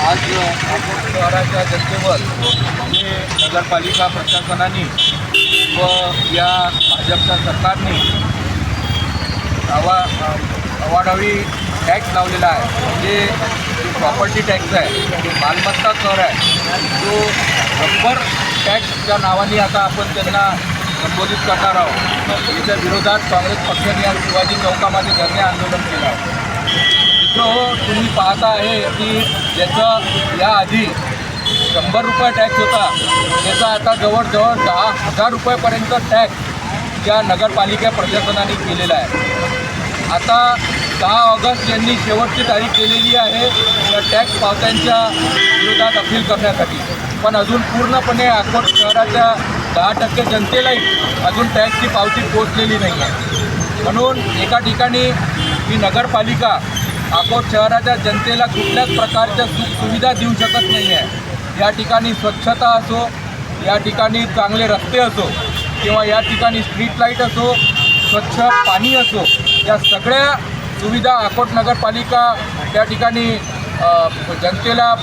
आज अकोट शहराच्या जनतेवर हे नगरपालिका प्रशासनाने व या भाजपच्या सरकारने आवा अवाढावी टॅक्स लावलेला आहे. म्हणजे जो प्रॉपर्टी टॅक्स आहे जो मालमत्ता कर आहे जो रब्बर टॅक्सच्या नावाने आता आपण त्यांना संबोधित करणार आहोत. याच्या विरोधात काँग्रेस पक्षाने आज शिवाजी चौकामध्ये धरणे आंदोलन केलं आहे. मित्र हो, तुम्ही पाहता आहे की ज्याचं याआधी शंभर रुपये टॅक्स होता त्याचा आता जवळजवळ दहा हजार रुपयापर्यंत टॅक्स या नगरपालिका प्रशासनाने केलेला आहे. आता दहा ऑगस्ट यांनी शेवटची तारीख केलेली आहे. या टॅक्स पावत्यांच्या विरोधात अपील करण्यासाठी. पण अजून पूर्णपणे अकोट शहराच्या दहा टक्के जनतेलाही अजून टॅक्सची पावती पोचलेली नाही आहे म्हणून एका ठिकाणी ही नगरपालिका अकोट शहराच्या जनतेला कुठल्याच प्रकारच्या सुखसुविधा देऊ शकत नाही आहे या ठिकाणी स्वच्छता असो या ठिकाणी चांगले रस्ते असो किंवा या ठिकाणी स्ट्रीट लाइट असो स्वच्छ पाणी असो या सगळ्या सुविधा अकोट नगरपालिका त्या ठिकाणी जनतेला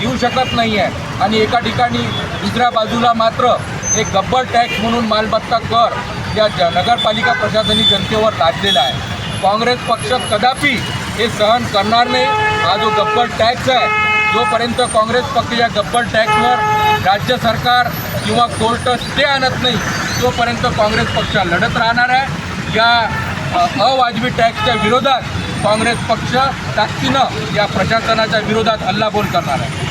देऊ शकत नाही आहे आणि एका ठिकाणी दुसऱ्या बाजूला मात्र एक गब्बर टॅक्स म्हणून मालमत्ता कर या ज नगरपालिका प्रशासनी जनतेवर लादलेला आहे. काँग्रेस पक्ष कदापि हे सहन करणार नाही. हा जो गब्बर टॅक्स आहे जोपर्यंत काँग्रेस पक्ष या गब्बर टॅक्सवर राज्य सरकार किंवा कोर्ट स्टे आणत नाही तोपर्यंत काँग्रेस पक्ष लढत राहणार आहे. या अवाजवी टॅक्सच्या विरोधात काँग्रेस पक्ष ताकदीनं या प्रशासनाच्या विरोधात हल्लाबोल करणार आहे.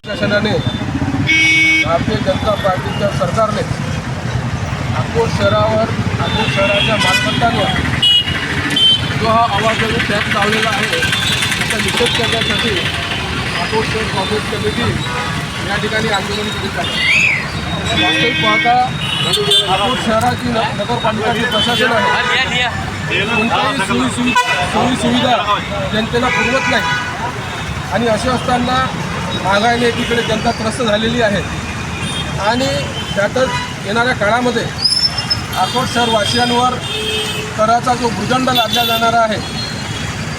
प्रशासनाने भारतीय जनता पार्टीच्या सरकारने नागपूर शहरावर नागपूर शहराच्या मालमत्तांवर जो हा आवाजाने टॅक्स लावलेला आहे त्याचा निषेध करण्यासाठी नागपूर शहर काँग्रेस कमिटी या ठिकाणी आंदोलन करीत आहे. वास्तविक पाहता नागपूर शहराची न- नगरपालिकाचे प्रशासन आहे. कोणत्याही सोयी सुवि सोयी सुविधा जनतेला पुरवत नाही. आणि असे असताना महागाईने एकीकडे जनता त्रस्त झालेली आहे. आणि त्यातच येणाऱ्या काळामध्ये अकोट शहरवासियांवर कराचा जो भूदंड लादला जाणारा आहे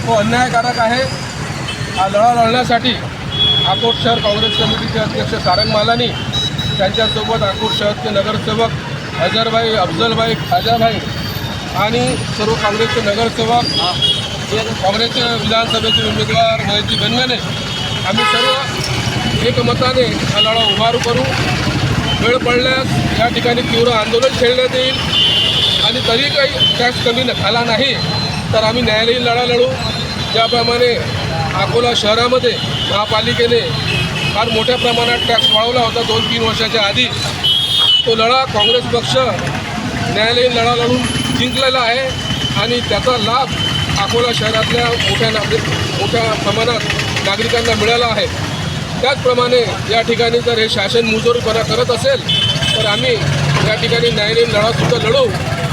तो अन्यायकारक आहे. हा लढा लढण्यासाठी अकोट शहर काँग्रेस कमिटीचे अध्यक्ष सारंग मालानी त्यांच्यासोबत अकोट शहरचे नगरसेवक हजरभाई अफजलभाई खाजाभाई आणि सर्व काँग्रेसचे नगरसेवक काँग्रेसचे विधानसभेचे उमेदवार महेशजी बनगणे आम्ही सर्व एकमताने हा लढा उभारू करू. वेळ पडल्यास या ठिकाणी तीव्र आंदोलन छेडण्यात येईल. आणि तरी काही टॅक्स कमी न- झाला नाही तर आम्ही न्यायालयीन लढा लढू. ज्याप्रमाणे अकोला शहरामध्ये महापालिकेने फार मोठ्या प्रमाणात टॅक्स वाढवला होता दोन तीन वर्षाच्या आधी. तो लढा काँग्रेस पक्ष न्यायालयीन लढा लढून जिंकलेला आहे. आणि त्याचा लाभ अकोला शहरातल्या मोठ्या नागरिक मोठ्या प्रमाणात नागरिकांना मिळाला आहे. त्याचप्रमाणे या ठिकाणी जर हे शासन मुजोरीपणा करत असेल तर आम्ही या ठिकाणी न्यायालयीन लढासुद्धा लढू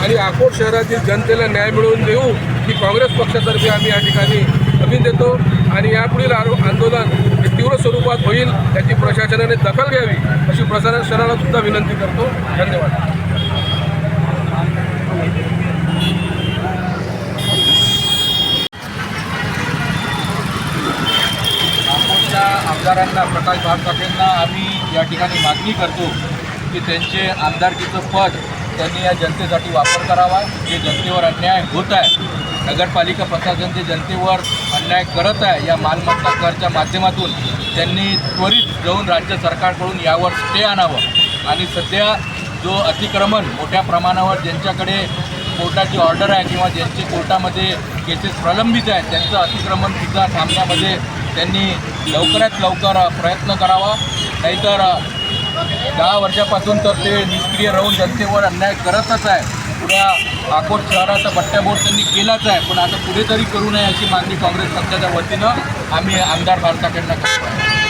आणि अकोट शहरातील जनतेला न्याय मिळवून देऊ ही काँग्रेस पक्षातर्फे आम्ही या ठिकाणी हमी देतो आणि यापुढील आरो आंदोलन हे तीव्र स्वरूपात होईल याची प्रशासनाने दखल घ्यावी अशी प्रशासनाला सुद्धा विनंती करतो. धन्यवाद. आमदारांना प्रकाश भारतापेंना आम्ही या ठिकाणी मागणी करतो की त्यांचे आमदारकीचं पद त्यांनी या जनतेसाठी वापर करावा. जे जनतेवर अन्याय होत आहे नगरपालिका प्रशासन जे जनतेवर अन्याय करत आहे या मालमत्ता करच्या माध्यमातून त्यांनी त्वरित जाऊन राज्य सरकारकडून यावर स्टे आणावं. आणि सध्या जो अतिक्रमण मोठ्या प्रमाणावर ज्यांच्याकडे कोर्टाची ऑर्डर आहे किंवा ज्यांचे कोर्टामध्ये केसेस प्रलंबित आहेत त्यांचं अतिक्रमणसुद्धा थांबण्यामध्ये त्यांनी लवकरात लवकर प्रयत्न करावा. नाहीतर दहा वर्षापासून तर ते निष्क्रिय राहून जनतेवर अन्याय करतच आहे. पुऱ्या अकोट शहराचा बट्ट्याबोट त्यांनी केलाच आहे. पण आता कुठेतरी करू नये अशी मागणी काँग्रेस पक्षाच्या वतीनं आम्ही आमदार भारताकडनं करतो आहे